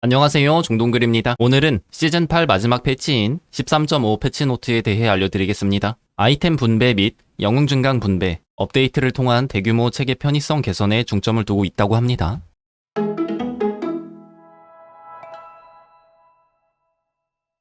안녕하세요 종동글입니다. 오늘은 시즌 8 마지막 패치인 13.5 패치노트에 대해 알려드리겠습니다. 아이템 분배 및 영웅 증강 분배, 업데이트를 통한 대규모 체계 편의성 개선에 중점을 두고 있다고 합니다.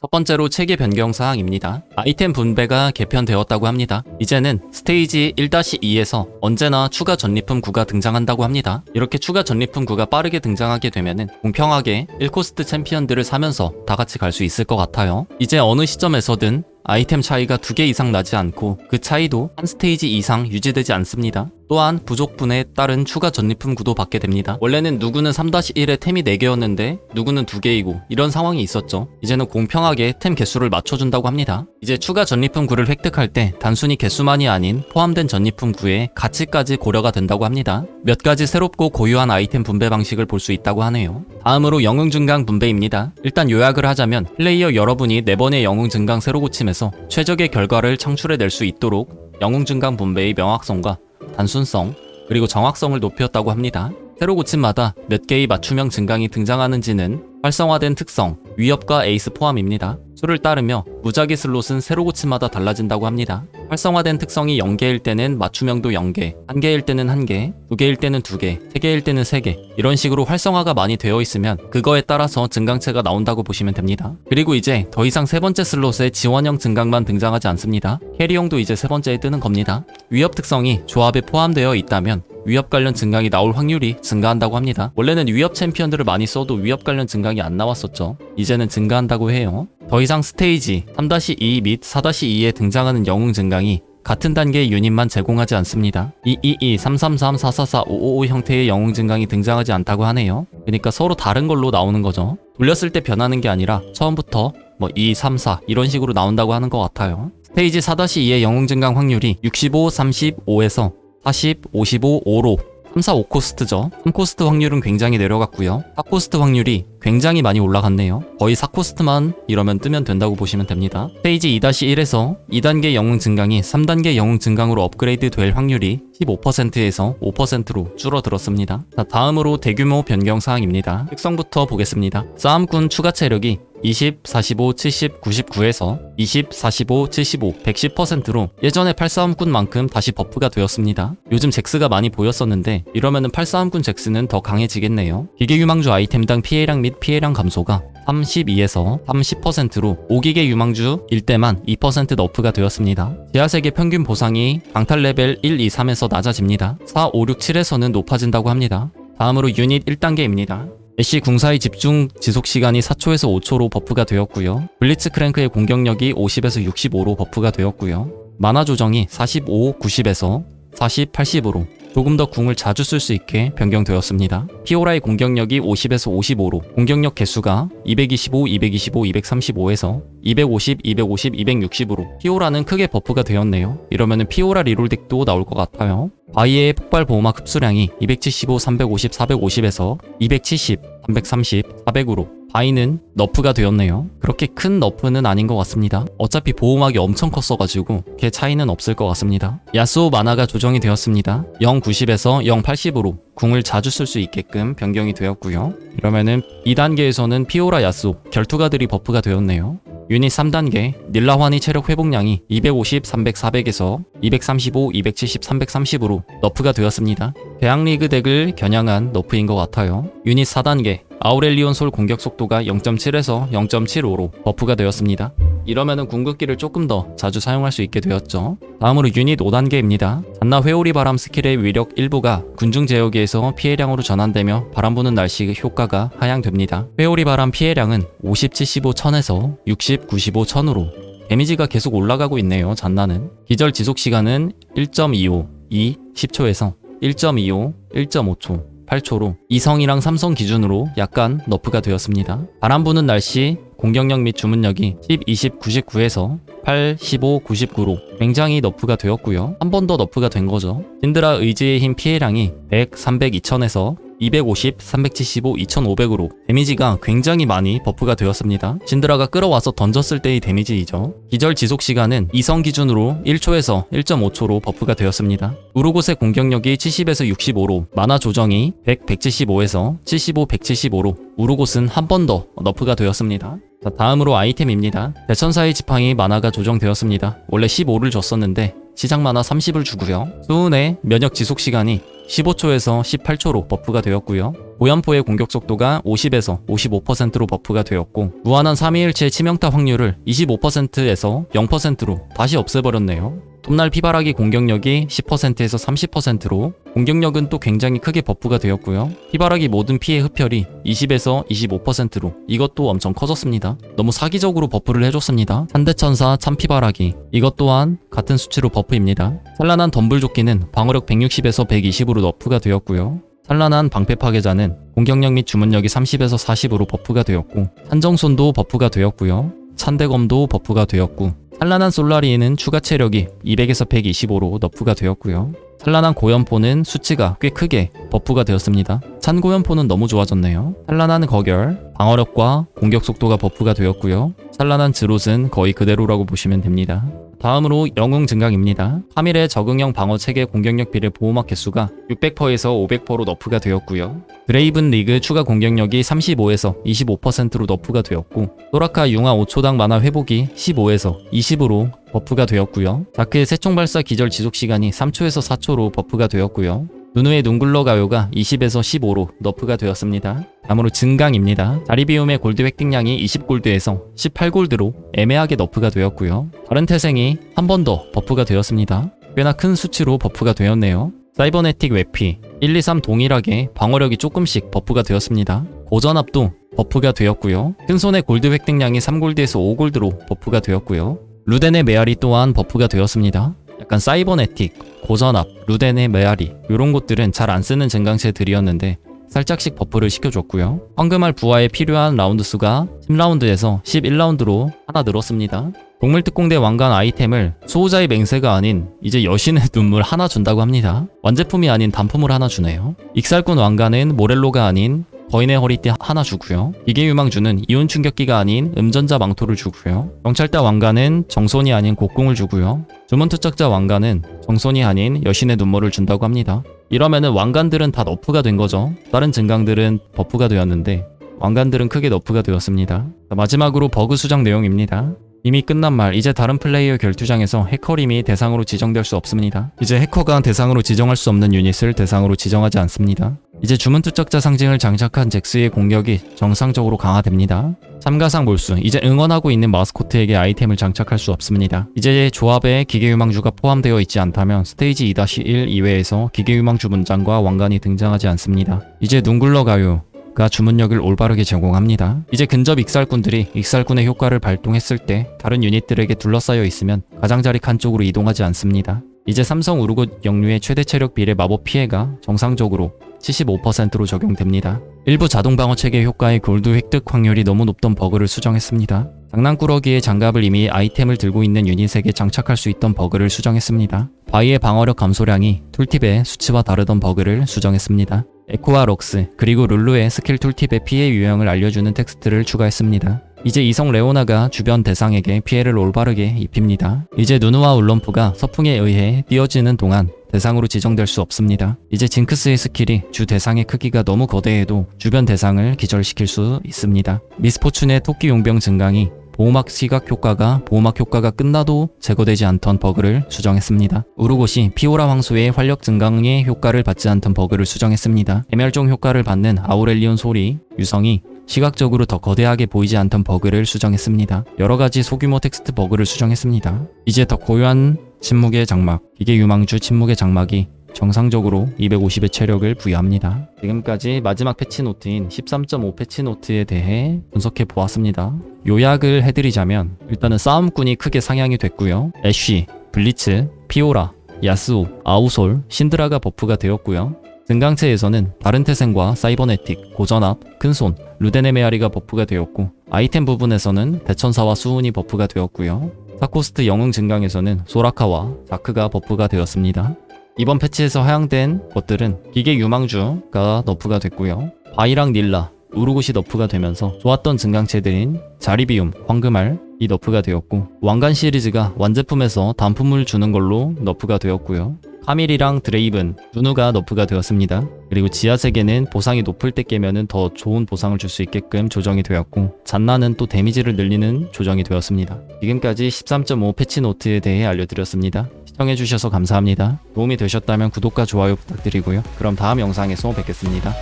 첫 번째로 체계 변경 사항입니다. 아이템 분배가 개편되었다고 합니다. 이제는 스테이지 1-2에서 언제나 추가 전리품 구가 등장한다고 합니다. 이렇게 추가 전리품 구가 빠르게 등장하게 되면은 공평하게 1코스트 챔피언들을 사면서 다 같이 갈 수 있을 것 같아요. 이제 어느 시점에서든 아이템 차이가 두 개 이상 나지 않고 그 차이도 한 스테이지 이상 유지되지 않습니다. 또한 부족분에 따른 추가 전리품 구도 받게 됩니다. 원래는 누구는 3-1에 템이 4개였는데 누구는 2개이고 이런 상황이 있었죠. 이제는 공평하게 템 개수를 맞춰준다고 합니다. 이제 추가 전리품 구를 획득할 때 단순히 개수만이 아닌 포함된 전리품 구의 가치까지 고려가 된다고 합니다. 몇 가지 새롭고 고유한 아이템 분배 방식을 볼 수 있다고 하네요. 다음으로 영웅 증강 분배입니다. 일단 요약을 하자면 플레이어 여러분이 4번의 영웅 증강 새로 고침에서 최적의 결과를 창출해낼 수 있도록 영웅 증강 분배의 명확성과 단순성, 그리고 정확성을 높였다고 합니다. 새로 고침마다 몇 개의 맞춤형 증강이 등장하는지는 활성화된 특성, 위협과 에이스 포함입니다. 수를 따르며 무작위 슬롯은 새로 고침마다 달라진다고 합니다. 활성화된 특성이 0개일 때는 맞춤형도 0개, 1개일 때는 1개, 2개일 때는 2개, 3개일 때는 3개 이런 식으로 활성화가 많이 되어 있으면 그거에 따라서 증강체가 나온다고 보시면 됩니다. 그리고 이제 더 이상 세 번째 슬롯에 지원형 증강만 등장하지 않습니다. 캐리형도 이제 세 번째에 뜨는 겁니다. 위협 특성이 조합에 포함되어 있다면 위협 관련 증강이 나올 확률이 증가한다고 합니다. 원래는 위협 챔피언들을 많이 써도 위협 관련 증강이 안 나왔었죠. 이제는 증가한다고 해요. 더 이상 스테이지 3-2 및 4-2에 등장하는 영웅 증강이 같은 단계의 유닛만 제공하지 않습니다. 222, 333, 444, 555 형태의 영웅 증강이 등장하지 않다고 하네요. 그러니까 서로 다른 걸로 나오는 거죠. 돌렸을 때 변하는 게 아니라 처음부터 뭐 2, 3, 4 이런 식으로 나온다고 하는 것 같아요. 스테이지 4-2의 영웅 증강 확률이 65, 35에서 40, 55, 5로 3, 4, 5코스트죠. 3코스트 확률은 굉장히 내려갔고요. 4코스트 확률이 굉장히 많이 올라갔네요. 거의 4코스트만 이러면 뜨면 된다고 보시면 됩니다. 스테이지 2-1에서 2단계 영웅 증강이 3단계 영웅 증강으로 업그레이드 될 확률이 15%에서 5%로 줄어들었습니다. 자, 다음으로 대규모 변경 사항입니다. 특성부터 보겠습니다. 싸움꾼 추가 체력이 20, 45, 70, 99에서 20, 45, 75, 110%로 예전의 팔싸움꾼만큼 다시 버프가 되었습니다. 요즘 잭스가 많이 보였었는데 이러면은 팔싸움꾼 잭스는 더 강해지겠네요. 기계 유망주 아이템당 피해량 및 피해량 감소가 32에서 30%로 5기계 유망주 1대만 2% 너프가 되었습니다. 지하세계 평균 보상이 강탈 레벨 1, 2, 3에서 낮아집니다. 4, 5, 6, 7에서는 높아진다고 합니다. 다음으로 유닛 1단계입니다. 애쉬 궁사의 집중 지속 시간이 4초에서 5초로 버프가 되었고요. 블리츠 크랭크의 공격력이 50에서 65로 버프가 되었고요. 만화 조정이 45, 90에서 40, 80으로 조금 더 궁을 자주 쓸 수 있게 변경되었습니다. 피오라의 공격력이 50에서 55로 공격력 개수가 225, 225, 235에서 250, 250, 260으로 피오라는 크게 버프가 되었네요. 이러면은 피오라 리롤 덱도 나올 것 같아요. 바이의 폭발 보호막 흡수량이 275, 350, 450에서 270, 330, 400으로 바이는 너프가 되었네요. 그렇게 큰 너프는 아닌 것 같습니다. 어차피 보호막이 엄청 컸어가지고 걔 차이는 없을 것 같습니다. 야스오 만화가 조정이 되었습니다. 090에서 080으로 궁을 자주 쓸 수 있게끔 변경이 되었고요. 이러면은 2단계에서는 피오라 야스오 결투가들이 버프가 되었네요. 유닛 3단계 닐라환이 체력 회복량이 250, 300, 400에서 235, 270, 330으로 너프가 되었습니다. 대학리그 덱을 겨냥한 너프인 것 같아요. 유닛 4단계 아우렐리온 솔 공격 속도가 0.7에서 0.75로 버프가 되었습니다. 이러면은 궁극기를 조금 더 자주 사용할 수 있게 되었죠. 다음으로 유닛 5단계입니다. 잔나 회오리 바람 스킬의 위력 일부가 군중 제어기에서 피해량으로 전환되며 바람 부는 날씨 효과가 하향됩니다. 회오리 바람 피해량은 50, 75, 1000에서 60, 95, 1000으로 데미지가 계속 올라가고 있네요. 잔나는 기절 지속 시간은 1.25, 2, 10초에서 1.25, 1.5초, 8초로 이성이랑 삼성 기준으로 약간 너프가 되었습니다. 바람 부는 날씨 공격력 및 주문력이 10, 20, 99에서 8, 15, 99로 굉장히 너프가 되었고요. 한 번 더 너프가 된 거죠. 신드라 의지의 힘 피해량이 100, 300, 2000에서 250, 375, 2500으로 데미지가 굉장히 많이 버프가 되었습니다. 신드라가 끌어와서 던졌을 때의 데미지이죠. 기절 지속 시간은 이성 기준으로 1초에서 1.5초로 버프가 되었습니다. 우르곳의 공격력이 70에서 65로 만화 조정이 100, 175에서 75, 175로 우르곳은 한 번 더 너프가 되었습니다. 자, 다음으로 아이템입니다. 대천사의 지팡이 만화가 조정되었습니다. 원래 15를 줬었는데 시작 만화 30을 주고요. 수은의 면역 지속 시간이 15초에서 18초로 버프가 되었고요. 고연포의 공격 속도가 50에서 55%로 버프가 되었고 무한한 3위일체 치명타 확률을 25%에서 0%로 다시 없애버렸네요. 톱날 피바라기 공격력이 10%에서 30%로 공격력은 또 굉장히 크게 버프가 되었고요. 피바라기 모든 피해 흡혈이 20에서 25%로 이것도 엄청 커졌습니다. 너무 사기적으로 버프를 해줬습니다. 산대천사 참피바라기 이것 또한 같은 수치로 버프입니다. 산란한 덤불조끼는 방어력 160에서 120으로 너프가 되었고요. 산란한 방패 파괴자는 공격력 및 주문력이 30에서 40으로 버프가 되었고 산정손도 버프가 되었고요. 찬대검도 버프가 되었고 산란한 솔라리에는 추가 체력이 200에서 125로 너프가 되었고요. 산란한 고연포는 수치가 꽤 크게 버프가 되었습니다. 찬고연포는 너무 좋아졌네요. 산란한 거결, 방어력과 공격 속도가 버프가 되었고요. 산란한 드롯은 거의 그대로라고 보시면 됩니다. 다음으로 영웅 증강입니다. 3일의 적응형 방어 체계 공격력 비례 보호막 개수가 600%에서 500%로 너프가 되었고요. 드레이븐 리그 추가 공격력이 35에서 25%로 너프가 되었고 소라카 융화 5초당 만화 회복이 15에서 20으로 버프가 되었고요. 다크의 세총 발사 기절 지속 시간이 3초에서 4초로 버프가 되었고요. 누누의 눈굴러 가요가 20에서 15로 너프가 되었습니다. 다음으로 증강입니다. 자리비움의 골드 획득량이 20골드에서 18골드로 애매하게 너프가 되었고요. 다른 태생이 한 번 더 버프가 되었습니다. 꽤나 큰 수치로 버프가 되었네요. 사이버네틱 웨피 1, 2, 3 동일하게 방어력이 조금씩 버프가 되었습니다. 고전압도 버프가 되었고요. 큰손의 골드 획득량이 3골드에서 5골드로 버프가 되었고요. 루덴의 메아리 또한 버프가 되었습니다. 약간 사이버네틱, 고전압, 루덴의 메아리 이런 것들은 잘 안 쓰는 증강체들이었는데 살짝씩 버프를 시켜줬고요. 황금알 부하에 필요한 라운드 수가 10라운드에서 11라운드로 하나 늘었습니다. 동물특공대 왕관 아이템을 수호자의 맹세가 아닌 이제 여신의 눈물 하나 준다고 합니다. 완제품이 아닌 단품을 하나 주네요. 익살꾼 왕관은 모렐로가 아닌 거인의 허리띠 하나 주고요. 기계 유망주는 이온 충격기가 아닌 음전자 망토를 주고요. 경찰대 왕관은 정손이 아닌 곡궁을 주고요. 주문 투척자 왕관은 정손이 아닌 여신의 눈물을 준다고 합니다. 이러면은 왕관들은 다 너프가 된 거죠. 다른 증강들은 버프가 되었는데 왕관들은 크게 너프가 되었습니다. 자, 마지막으로 버그 수정 내용입니다. 이미 끝난 말, 이제 다른 플레이어 결투장에서 해커림이 대상으로 지정될 수 없습니다. 이제 해커가 대상으로 지정할 수 없는 유닛을 대상으로 지정하지 않습니다. 이제 주문 투척자 상징을 장착한 잭스의 공격이 정상적으로 강화됩니다. 참가상 몰수, 이제 응원하고 있는 마스코트에게 아이템을 장착할 수 없습니다. 이제 조합에 기계유망주가 포함되어 있지 않다면 스테이지 2-1 이외에서 기계유망주 문장과 왕관이 등장하지 않습니다. 이제 눈굴러 가요. 가 주문력을 올바르게 제공합니다. 이제 근접 익살꾼들이 익살꾼의 효과를 발동했을 때 다른 유닛들에게 둘러싸여 있으면 가장자리 칸 쪽으로 이동하지 않습니다. 이제 삼성 우르곳 영류의 최대 체력 비례 마법 피해가 정상적으로 75%로 적용됩니다. 일부 자동 방어 체계 효과의 골드 획득 확률이 너무 높던 버그를 수정했습니다. 장난꾸러기의 장갑을 이미 아이템을 들고 있는 유닛에게 장착할 수 있던 버그를 수정했습니다. 바위의 방어력 감소량이 툴팁의 수치와 다르던 버그를 수정했습니다. 에코와 럭스 그리고 룰루의 스킬 툴팁의 피해 유형을 알려주는 텍스트를 추가했습니다. 이제 이성 레오나가 주변 대상에게 피해를 올바르게 입힙니다. 이제 누누와 울럼프가 서풍에 의해 띄어지는 동안 대상으로 지정될 수 없습니다. 이제 징크스의 스킬이 주 대상의 크기가 너무 거대해도 주변 대상을 기절시킬 수 있습니다. 미스포춘의 토끼 용병 증강이 보호막 시각 효과가 보호막 효과가 끝나도 제거되지 않던 버그를 수정했습니다. 우르곳이 피오라 황소의 활력 증강의 효과를 받지 않던 버그를 수정했습니다. 개멸종 효과를 받는 아우렐리온 소리, 유성이 시각적으로 더 거대하게 보이지 않던 버그를 수정했습니다. 여러 가지 소규모 텍스트 버그를 수정했습니다. 이제 더 고유한 침묵의 장막, 기계 유망주 침묵의 장막이 정상적으로 250의 체력을 부여합니다. 지금까지 마지막 패치노트인 13.5 패치노트에 대해 분석해 보았습니다. 요약을 해드리자면 일단은 싸움꾼이 크게 상향이 됐고요. 애쉬, 블리츠, 피오라, 야스오, 아우솔, 신드라가 버프가 되었고요. 등강체에서는 다른 태생과 사이버네틱, 고전압, 큰손, 루데네 메아리가 버프가 되었고 아이템 부분에서는 대천사와 수운이 버프가 되었고요. 사코스트 영웅 증강에서는 소라카와 자크가 버프가 되었습니다. 이번 패치에서 하향된 것들은 기계 유망주가 너프가 됐고요. 바이랑 닐라, 우르굿이 너프가 되면서 좋았던 증강체들인 자리비움, 황금알 이 너프가 되었고 왕관 시리즈가 완제품에서 단품을 주는 걸로 너프가 되었고요. 카밀이랑 드레이븐, 누누가 너프가 되었습니다. 그리고 지하세계는 보상이 높을 때 깨면은 더 좋은 보상을 줄 수 있게끔 조정이 되었고 잔나는 또 데미지를 늘리는 조정이 되었습니다. 지금까지 13.5 패치 노트에 대해 알려드렸습니다. 시청해주셔서 감사합니다. 도움이 되셨다면 구독과 좋아요 부탁드리고요. 그럼 다음 영상에서 뵙겠습니다.